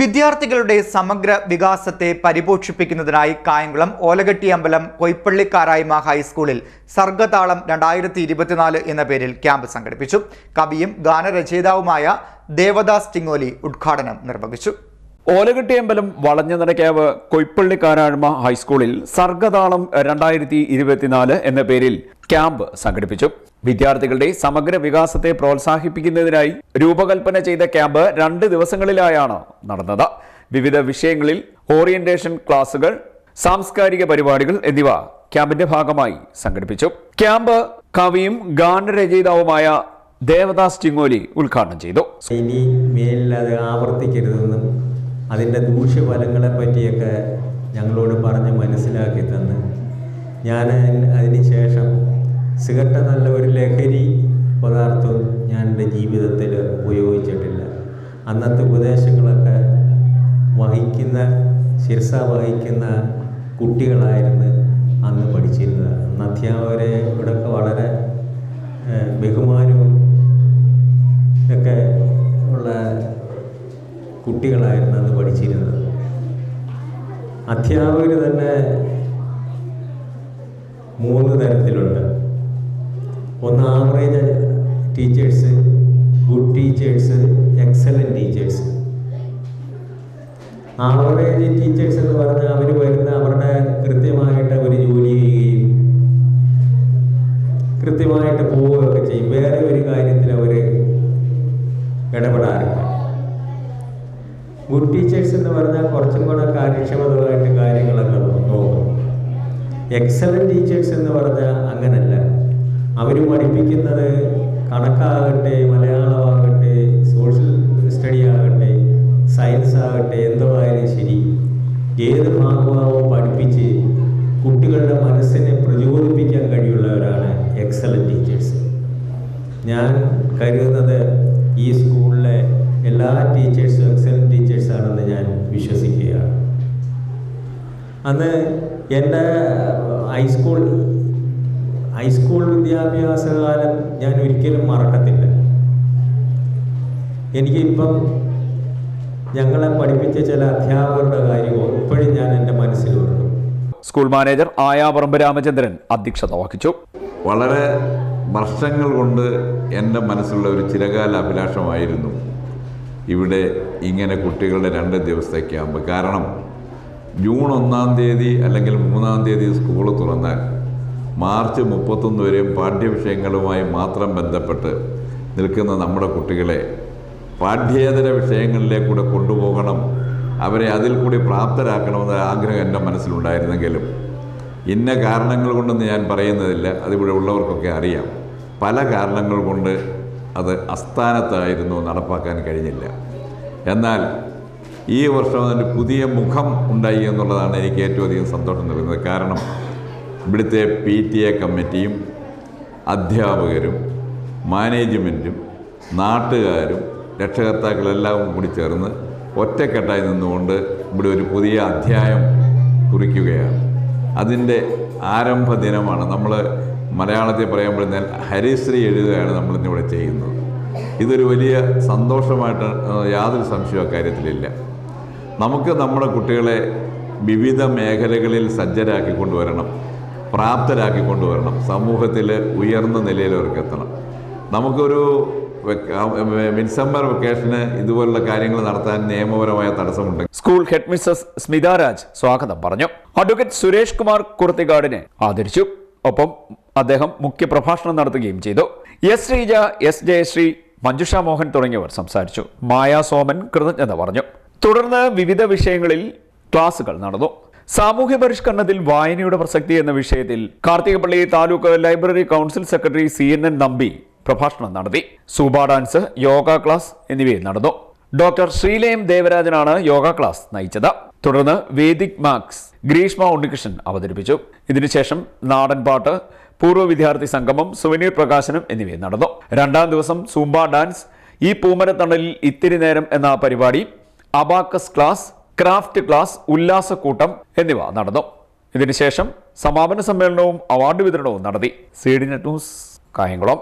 വിദ്യാർത്ഥികളുടെ സമഗ്ര വികാസത്തെ പരിപോഷിപ്പിക്കുന്നതിനായി കായംകുളം ഓലകെട്ടി അമ്പലം കൊയ്പ്പള്ളിക്കാരായ്മ ഹൈസ്കൂളിൽ സർഗതാളം രണ്ടായിരത്തി ഇരുപത്തിനാല് എന്ന പേരിൽ ക്യാമ്പ് സംഘടിപ്പിച്ചു. കവിയും ഗാനരചയിതാവുമായ ദേവദാസ് ടിങ്ങോലി ഉദ്ഘാടനം നിർവഹിച്ചു. ഓലഗട്ടി അമ്പലം വളഞ്ഞ വളഞ്ഞനടക്കാവ് കൊയ്പ്പള്ളിക്കാരാഴ്മ ഹൈസ്കൂളിൽ സർഗതാളം രണ്ടായിരത്തി ഇരുപത്തിനാല് എന്ന പേരിൽ ക്യാമ്പ് സംഘടിപ്പിച്ചു. വിദ്യാർത്ഥികളുടെ സമഗ്ര വികാസത്തെ പ്രോത്സാഹിപ്പിക്കുന്നതിനായി രൂപകൽപ്പന ചെയ്ത ക്യാമ്പ് രണ്ട് ദിവസങ്ങളിലായാണ് നടന്നത്. വിവിധ വിഷയങ്ങളിൽ ഓറിയന്റേഷൻ ക്ലാസുകൾ സാംസ്കാരിക പരിപാടികൾ എന്നിവ ക്യാമ്പിന്റെ ഭാഗമായി സംഘടിപ്പിച്ചു. ക്യാമ്പ് കവിയും ഗാനരചയിതാവുമായ ദേവദാസ് ടിങ്ങോലി ഉദ്ഘാടനം ചെയ്തു. ഇനി മേലിൽ അത് ആവർത്തിക്കരുതെന്നും അതിന്റെ ദൂഷ്യഫലങ്ങളെ പറ്റിയൊക്കെ ഞങ്ങളോട് പറഞ്ഞ് മനസ്സിലാക്കി തന്ന്. ഞാൻ അതിന് ശേഷം സിഗരറ്റ് നല്ല ഒരു ലഹരി പദാർത്ഥവും ഞാൻ എന്റെ ജീവിതത്തിൽ ഉപയോഗിച്ചിട്ടില്ല. അന്നത്തെ ഉപദേശങ്ങളൊക്കെ വഹിക്കുന്ന ശിരസ വഹിക്കുന്ന കുട്ടികളായിരുന്നു അന്ന് പഠിച്ചിരുന്നത്. അന്ന് അധ്യാപകരെ ഇവിടെയൊക്കെ വളരെ ബഹുമാനവും ഒക്കെ ഉള്ള കുട്ടികളായിരുന്നു അന്ന് പഠിച്ചിരുന്നത്. അധ്യാപകർ തന്നെ മൂന്ന് തരത്തിലുണ്ട്. Teachers good teachers excellent teachers average teachers എന്ന് പറഞ്ഞാൽ അവർ വരുന്ന അവരുടെ കൃത്യമായിട്ട് അവർ ജോലി ചെയ്യുകയും കൃത്യമായിട്ട് പോവുകയൊക്കെ ചെയ്യും. വേറെ ഒരു കാര്യത്തിൽ അവർ ഇടപെടാറില്ല. ഗുഡ് ടീച്ചേഴ്സ് എന്ന് പറഞ്ഞാൽ കുറച്ചും കൂടെ കാര്യക്ഷമതമായിട്ട് കാര്യങ്ങളൊക്കെ നോക്കും. എക്സലന്റ് ടീച്ചേഴ്സ് എന്ന് പറഞ്ഞാൽ അങ്ങനല്ല. അവർ പഠിപ്പിക്കുന്നത് കണക്കാകട്ടെ മലയാളമാകട്ടെ സോഷ്യൽ സ്റ്റഡി ആകട്ടെ സയൻസ് ആകട്ടെ എന്തോ ആയാലും ശരി. ഏത് ഭാഗമാവും പഠിപ്പിച്ച് കുട്ടികളുടെ മനസ്സിനെ പ്രചോദിപ്പിക്കാൻ കഴിയുള്ളവരാണ് എക്സലന്റ് ടീച്ചേഴ്സ് ഞാൻ കരുതുന്നത് ഈ സ്കൂളിലെ എല്ലാ ടീച്ചേഴ്സും എക്സലന്റ് ടീച്ചേഴ്സാണെന്ന് ഞാൻ വിശ്വസിക്കുകയാണ്. അന്ന് എന്റെ ഹൈസ്കൂൾ ഹൈസ്കൂൾ വിദ്യാഭ്യാസകാലം ഞാൻ ഒരിക്കലും മറക്കത്തില്ല. എനിക്കിപ്പം ഞങ്ങളെ പഠിപ്പിച്ച ചില അധ്യാപകരുടെ കാര്യം ഇപ്പോഴും ഞാൻ എന്റെ മനസ്സിൽ ഓർക്കും സ്കൂൾ മാനേജർ ആയാപറമ്പ് രാമചന്ദ്രൻ അധ്യക്ഷത വഹിച്ചു. വളരെ വർഷങ്ങൾ കൊണ്ട് എന്റെ മനസ്സിലുള്ള ഒരു ചിരകാല അഭിലാഷമായിരുന്നു ഇവിടെ ഇങ്ങനെ കുട്ടികളുടെ രണ്ട് ദിവസത്തെ ക്യാമ്പ് കാരണം ജൂൺ ഒന്നാം തീയതി അല്ലെങ്കിൽ മൂന്നാം തീയതി സ്കൂൾ തുറന്നാൽ മാർച്ച് മുപ്പത്തൊന്ന് വരെയും പാഠ്യവിഷയങ്ങളുമായി മാത്രം ബന്ധപ്പെട്ട് നിൽക്കുന്ന നമ്മുടെ കുട്ടികളെ പാഠ്യേതര വിഷയങ്ങളിലേക്കൂടെ കൊണ്ടുപോകണം. അവരെ അതിൽ കൂടി പ്രാപ്തരാക്കണമെന്ന ആഗ്രഹം എന്റെ മനസ്സിലുണ്ടായിരുന്നെങ്കിലും ഇന്ന കാരണങ്ങൾ കൊണ്ടൊന്നും ഞാൻ പറയുന്നതില്ല. അതിവിടെ ഉള്ളവർക്കൊക്കെ അറിയാം. പല കാരണങ്ങൾ കൊണ്ട് അത് അസ്ഥാനത്തായിരുന്നു നടപ്പാക്കാൻ കഴിഞ്ഞില്ല. എന്നാൽ ഈ വർഷം അതിന്റെ പുതിയ മുഖം ഉണ്ടായി എന്നുള്ളതാണ് എനിക്ക് ഏറ്റവും അധികം സന്തോഷം നൽകുന്നത്. കാരണം ഇവിടുത്തെ പി ടി എ കമ്മിറ്റിയും അധ്യാപകരും മാനേജ്മെന്റും നാട്ടുകാരും രക്ഷകർത്താക്കളെല്ലാം കൂടി ചേർന്ന് ഒറ്റക്കെട്ടായി നിന്നുകൊണ്ട് ഇവിടെ ഒരു പുതിയ അധ്യായം കുറിക്കുകയാണ്. അതിന്റെ ആരംഭ ദിനമാണ്. നമ്മൾ മലയാളത്തിൽ പറയുമ്പോഴത്തേൽ ഹരിശ്രീ എഴുതുകയാണ് നമ്മളിന്നിവിടെ ചെയ്യുന്നത്. ഇതൊരു വലിയ സന്തോഷമായിട്ട് യാതൊരു സംശയവും അക്കാര്യത്തിലില്ല. നമുക്ക് നമ്മുടെ കുട്ടികളെ വിവിധ മേഖലകളിൽ സജ്ജരാക്കി കൊണ്ടുവരണം പ്രാപ്തരാക്കി കൊണ്ടുവരണം സമൂഹത്തിൽ ഉയർന്ന നിലയിൽ അവർക്ക് എത്തണം. നമുക്കൊരു മിഡ്സമ്മർ വെക്കേഷന് ഇതുപോലുള്ള കാര്യങ്ങൾ നടത്താൻ നിയമപരമായ തടസ്സമുണ്ട് school head Mrs Smitha Raj സ്വാഗതം പറഞ്ഞു. അഡ്വക്കേറ്റ് സുരേഷ് കുമാർ കുർത്തിക്കാടിനെ ആദരിച്ചു. ഒപ്പം അദ്ദേഹം മുഖ്യപ്രഭാഷണം നടത്തുകയും ചെയ്തു. എസ് ശ്രീജ എസ് ജയശ്രീ മഞ്ജുഷ മോഹൻ തുടങ്ങിയവർ സംസാരിച്ചു. മായാ സോമൻ കൃതജ്ഞത പറഞ്ഞു. തുടർന്ന് വിവിധ വിഷയങ്ങളിൽ ക്ലാസുകൾ നടന്നു. സാമൂഹ്യ പരിഷ്കരണത്തിൽ വായനയുടെ പ്രസക്തി എന്ന വിഷയത്തിൽ Karthikappally taluk library council secretary C N N Nambi പ്രഭാഷണം നടത്തി. സൂബ ഡാൻസ് യോഗ ക്ലാസ് എന്നിവയും നടന്നു. ഡോക്ടർ ശ്രീലയം ദേവരാജനാണ് യോഗ ക്ലാസ് നയിച്ചത്. തുടർന്ന് വേദിക് മാക്സ് ഗ്രീഷ്മ ഉണ്ണികൃഷ്ണൻ അവതരിപ്പിച്ചു. ഇതിനുശേഷം നാടൻ പാട്ട് പൂർവ വിദ്യാർത്ഥി സംഗമം സുവനീർ പ്രകാശനം എന്നിവയും നടന്നു. രണ്ടാം ദിവസം സൂംബ ഡാൻസ് ഈ പൂമരത്തണലിൽ ഇത്തിരി നേരം എന്ന പരിപാടി അബാക്കസ് ക്ലാസ് ക്രാഫ്റ്റ് ക്ലാസ് ഉല്ലാസക്കൂട്ടം എന്നിവ നടന്നു. ഇതിനുശേഷം സമാപന സമ്മേളനവും അവാർഡ് വിതരണവും നടത്തി. C D net news Kayamkulam.